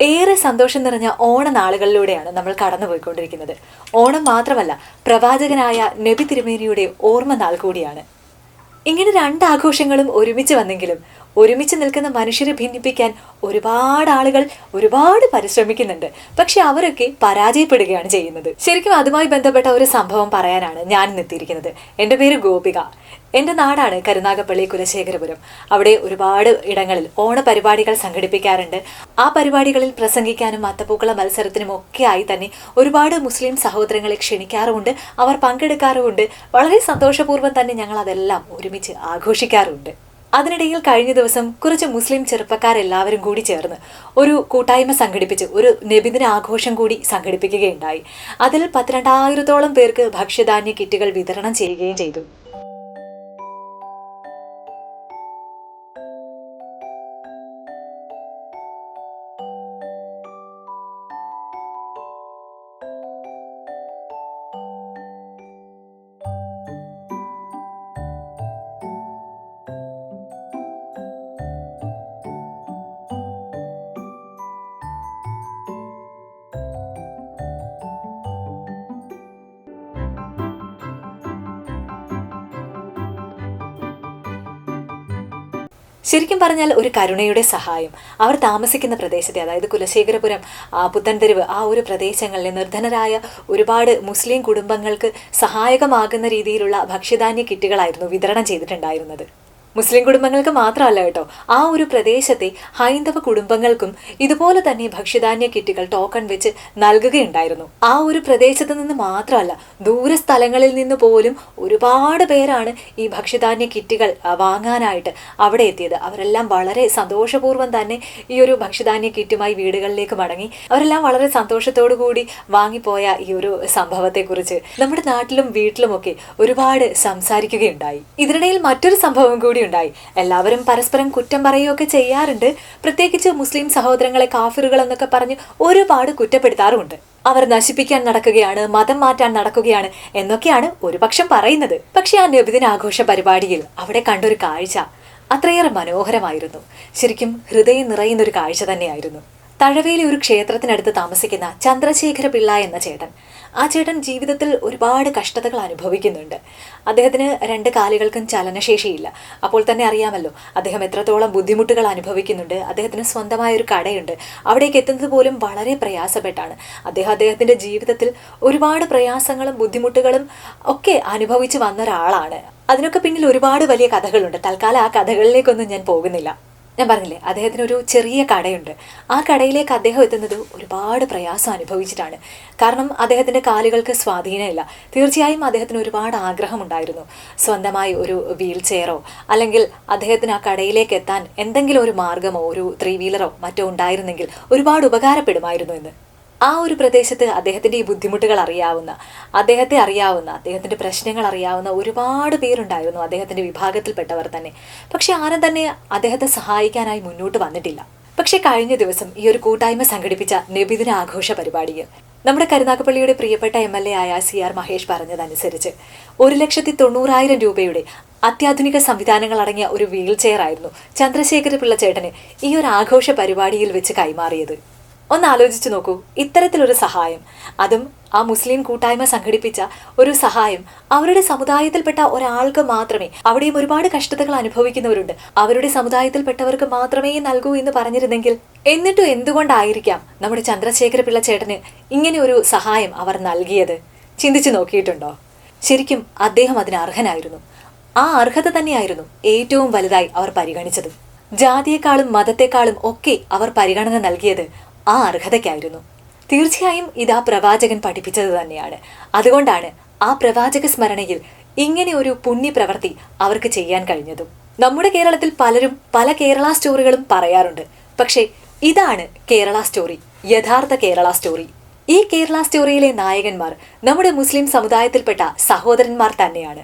ഏറെ സന്തോഷം നിറഞ്ഞ ഓണനാളുകളിലൂടെയാണ് നമ്മൾ കടന്നുപോയിക്കൊണ്ടിരിക്കുന്നത്. ഓണം മാത്രമല്ല പ്രവാചകനായ നബി തിരുമേനിയുടെ ഓർമ്മ നാൾ കൂടിയാണ്. ഇങ്ങനെ രണ്ട് ആഘോഷങ്ങളും ഒരുമിച്ച് വന്നെങ്കിലും ഒരുമിച്ച് നിൽക്കുന്ന മനുഷ്യരെ ഭിന്നിപ്പിക്കാൻ ഒരുപാട് ആളുകൾ ഒരുപാട് പരിശ്രമിക്കുന്നുണ്ട്. പക്ഷെ അവരൊക്കെ പരാജയപ്പെടുകയാണ് ചെയ്യുന്നത്. ശരിക്കും അതുമായി ബന്ധപ്പെട്ട ഒരു സംഭവം പറയാനാണ് ഞാൻ ഇന്നെത്തിയിരിക്കുന്നത് എന്റെ പേര് ഗോപിക. എന്റെ നാടാണ് കരുനാഗപ്പള്ളി കുലശേഖരപുരം. അവിടെ ഒരുപാട് ഇടങ്ങളിൽ ഓണ പരിപാടികൾ സംഘടിപ്പിക്കാറുണ്ട്. ആ പരിപാടികളിൽ പ്രസംഗിക്കാനും അത്തപ്പൂക്കള മത്സരത്തിനും ഒക്കെ ആയി തന്നെ ഒരുപാട് മുസ്ലിം സഹോദരങ്ങളെ ക്ഷണിക്കാറുമുണ്ട്. അവർ പങ്കെടുക്കാറുമുണ്ട്. വളരെ സന്തോഷപൂർവം തന്നെ ഞങ്ങൾ അതെല്ലാം ഒരുമിച്ച് ആഘോഷിക്കാറുണ്ട്. അതിനിടയിൽ കഴിഞ്ഞ ദിവസം കുറച്ച് മുസ്ലിം ചെറുപ്പക്കാരെല്ലാവരും കൂടി ചേർന്ന് ഒരു കൂട്ടായ്മ സംഘടിപ്പിച്ച് ഒരു നബിദിന ആഘോഷം കൂടി സംഘടിപ്പിക്കുകയുണ്ടായി. അതിൽ പത്തിരണ്ടായിരത്തോളം പേർക്ക് ഭക്ഷ്യധാന്യ കിറ്റുകൾ വിതരണം ചെയ്യുകയും ചെയ്തു. ശരിക്കും പറഞ്ഞാൽ ഒരു കരുണയുടെ സഹായം. അവർ താമസിക്കുന്ന പ്രദേശത്തെ അതായത് കുലശേഖരപുരം പുത്തൻതെരുവ് ആ ഒരു പ്രദേശങ്ങളിലെ നിർധനരായ ഒരുപാട് മുസ്ലിം കുടുംബങ്ങൾക്ക് സഹായകമാകുന്ന രീതിയിലുള്ള ഭക്ഷ്യധാന്യ കിറ്റുകളായിരുന്നു വിതരണം ചെയ്തിട്ടുണ്ടായിരുന്നത്. മുസ്ലിം കുടുംബങ്ങൾക്ക് മാത്രമല്ല കേട്ടോ. ആ ഒരു പ്രദേശത്തെ ഹൈന്ദവ കുടുംബങ്ങൾക്കും ഇതുപോലെ തന്നെ ഭക്ഷ്യധാന്യ കിറ്റുകൾ ടോക്കൺ വെച്ച് നൽകുകയുണ്ടായിരുന്നു. ആ ഒരു പ്രദേശത്ത് നിന്ന് മാത്രമല്ല ദൂര സ്ഥലങ്ങളിൽ നിന്ന് പോലും ഒരുപാട് പേരാണ് ഈ ഭക്ഷ്യധാന്യ കിറ്റുകൾ വാങ്ങാനായിട്ട് അവിടെ എത്തിയത്. അവരെല്ലാം വളരെ സന്തോഷപൂർവം തന്നെ ഈ ഒരു ഭക്ഷ്യധാന്യ കിറ്റുമായി വീടുകളിലേക്ക് മടങ്ങി. അവരെല്ലാം വളരെ സന്തോഷത്തോടു കൂടി വാങ്ങിപ്പോയ ഈ ഒരു സംഭവത്തെക്കുറിച്ച് നമ്മുടെ നാട്ടിലും വീട്ടിലുമൊക്കെ ഒരുപാട് സംസാരിക്കുകയുണ്ടായി. ഇതിനിടയിൽ മറ്റൊരു സംഭവം കൂടി ഉണ്ടായി എല്ലാവരും പരസ്പരം കുറ്റം പറയുകയൊക്കെ ചെയ്യാറുണ്ട്. പ്രത്യേകിച്ച് മുസ്ലിം സഹോദരങ്ങളെ കാഫിറുകൾ എന്നൊക്കെ പറഞ്ഞ് ഒരുപാട് കുറ്റപ്പെടുത്താറുമുണ്ട്. അവർ നശിപ്പിക്കാൻ നടക്കുകയാണ് മതം മാറ്റാൻ നടക്കുകയാണ് എന്നൊക്കെയാണ് ഒരുപക്ഷം പറയുന്നത്. പക്ഷെ ആ നബിദിന ആഘോഷ പരിപാടിയിൽ അവിടെ കണ്ടൊരു കാഴ്ച അത്രയേറെ മനോഹരമായിരുന്നു. ശരിക്കും ഹൃദയം നിറയുന്ന ഒരു കാഴ്ച തന്നെയായിരുന്നു. തഴവയിലെ ഒരു ക്ഷേത്രത്തിനടുത്ത് താമസിക്കുന്ന ചന്ദ്രശേഖര പിള്ള എന്ന ചേട്ടൻ. ആ ചേട്ടൻ ജീവിതത്തിൽ ഒരുപാട് കഷ്ടതകൾ അനുഭവിക്കുന്നുണ്ട്. അദ്ദേഹത്തിന് രണ്ട് കാലുകൾക്കും ചലനശേഷിയില്ല. അപ്പോൾ തന്നെ അറിയാമല്ലോ അദ്ദേഹം എത്രത്തോളം ബുദ്ധിമുട്ടുകൾ അനുഭവിക്കുന്നുണ്ട്. അദ്ദേഹത്തിന് സ്വന്തമായ ഒരു കടയുണ്ട്. അവിടേക്ക് എത്തുന്നത് പോലും വളരെ പ്രയാസപ്പെട്ടാണ്. അദ്ദേഹം അദ്ദേഹത്തിന്റെ ജീവിതത്തിൽ ഒരുപാട് പ്രയാസങ്ങളും ബുദ്ധിമുട്ടുകളും ഒക്കെ അനുഭവിച്ച് വന്ന ഒരാളാണ്. അതിനൊക്കെ പിന്നിൽ ഒരുപാട് വലിയ കഥകളുണ്ട്. തൽക്കാലം ആ കഥകളിലേക്കൊന്നും ഞാൻ പോകുന്നില്ല. ഞാൻ പറഞ്ഞില്ലേ അദ്ദേഹത്തിന് ഒരു ചെറിയ കടയുണ്ട്. ആ കടയിലേക്ക് അദ്ദേഹം എത്തുന്നത് ഒരുപാട് പ്രയാസം അനുഭവിച്ചിട്ടാണ്. കാരണം അദ്ദേഹത്തിന്റെ കാലുകൾക്ക് സ്വാധീനമില്ല. തീർച്ചയായും അദ്ദേഹത്തിന് ഒരുപാട് ആഗ്രഹമുണ്ടായിരുന്നു. സ്വന്തമായി ഒരു വീൽ ചെയറോ അല്ലെങ്കിൽ അദ്ദേഹത്തിന് ആ കടയിലേക്ക് എത്താൻ എന്തെങ്കിലും ഒരു മാർഗമോ ഒരു ത്രീ വീലറോ മറ്റോ ഉണ്ടായിരുന്നെങ്കിൽ ഒരുപാട് ഉപകാരപ്പെടുമായിരുന്നു എന്ന്. ആ ഒരു പ്രദേശത്ത് അദ്ദേഹത്തിന്റെ ഈ ബുദ്ധിമുട്ടുകൾ അറിയാവുന്ന അദ്ദേഹത്തെ അറിയാവുന്ന അദ്ദേഹത്തിന്റെ പ്രശ്നങ്ങൾ അറിയാവുന്ന ഒരുപാട് പേരുണ്ടായിരുന്നു അദ്ദേഹത്തിന്റെ വിഭാഗത്തിൽപ്പെട്ടവർ തന്നെ. പക്ഷെ ആരും തന്നെ അദ്ദേഹത്തെ സഹായിക്കാനായി മുന്നോട്ട് വന്നിട്ടില്ല. പക്ഷേ കഴിഞ്ഞ ദിവസം ഈ ഒരു കൂട്ടായ്മ സംഘടിപ്പിച്ച നബിദിന ആഘോഷ പരിപാടിയിൽ നമ്മുടെ കരുനാഗപ്പള്ളിയുടെ പ്രിയപ്പെട്ട എം എൽ എ ആയ സി ആർ മഹേഷ് പറഞ്ഞതനുസരിച്ച് ഒരു ലക്ഷത്തി തൊണ്ണൂറായിരം രൂപയുടെ അത്യാധുനിക സംവിധാനങ്ങൾ അടങ്ങിയ ഒരു വീൽ ചെയർ ആയിരുന്നു ചന്ദ്രശേഖര പിള്ള ചേട്ടന് ഈ ഒരു ആഘോഷ പരിപാടിയിൽ വെച്ച് കൈമാറിയത്. ഒന്ന് ആലോചിച്ചു നോക്കൂ. ഇത്തരത്തിലൊരു സഹായം. അതും ആ മുസ്ലിം കൂട്ടായ്മ സംഘടിപ്പിച്ച ഒരു സഹായം. അവരുടെ സമുദായത്തിൽപ്പെട്ട ഒരാൾക്ക് മാത്രമേ അവിടെയും ഒരുപാട് കഷ്ടതകൾ അനുഭവിക്കുന്നവരുണ്ട്. അവരുടെ സമുദായത്തിൽപ്പെട്ടവർക്ക് മാത്രമേ നൽകൂ എന്ന് പറഞ്ഞിരുന്നെങ്കിൽ എന്നിട്ടും എന്തുകൊണ്ടായിരിക്കാം നമ്മുടെ ചന്ദ്രശേഖര പിള്ള ചേട്ടന് ഇങ്ങനെ ഒരു സഹായം അവർ നൽകിയത്? ചിന്തിച്ചു നോക്കിയിട്ടുണ്ടോ? ശരിക്കും അദ്ദേഹം അതിന് അർഹനായിരുന്നു. ആ അർഹത തന്നെയായിരുന്നു ഏറ്റവും വലുതായി അവർ പരിഗണിച്ചത്. ജാതിയെക്കാളും മതത്തെക്കാളും ഒക്കെ അവർ പരിഗണന നൽകിയത് ആ അർഹതയ്ക്കായിരുന്നു. തീർച്ചയായും ഇത് ആ പ്രവാചകൻ പഠിപ്പിച്ചത് തന്നെയാണ്. അതുകൊണ്ടാണ് ആ പ്രവാചക സ്മരണയിൽ ഇങ്ങനെ ഒരു പുണ്യപ്രവൃത്തി അവർക്ക് ചെയ്യാൻ കഴിഞ്ഞതും. നമ്മുടെ കേരളത്തിൽ പലരും പല കേരള സ്റ്റോറികളും പറയാറുണ്ട്. പക്ഷേ ഇതാണ് കേരള സ്റ്റോറി യഥാർത്ഥ കേരള സ്റ്റോറി. ഈ കേരള സ്റ്റോറിയിലെ നായകന്മാർ നമ്മുടെ മുസ്ലിം സമുദായത്തിൽപ്പെട്ട സഹോദരന്മാർ തന്നെയാണ്.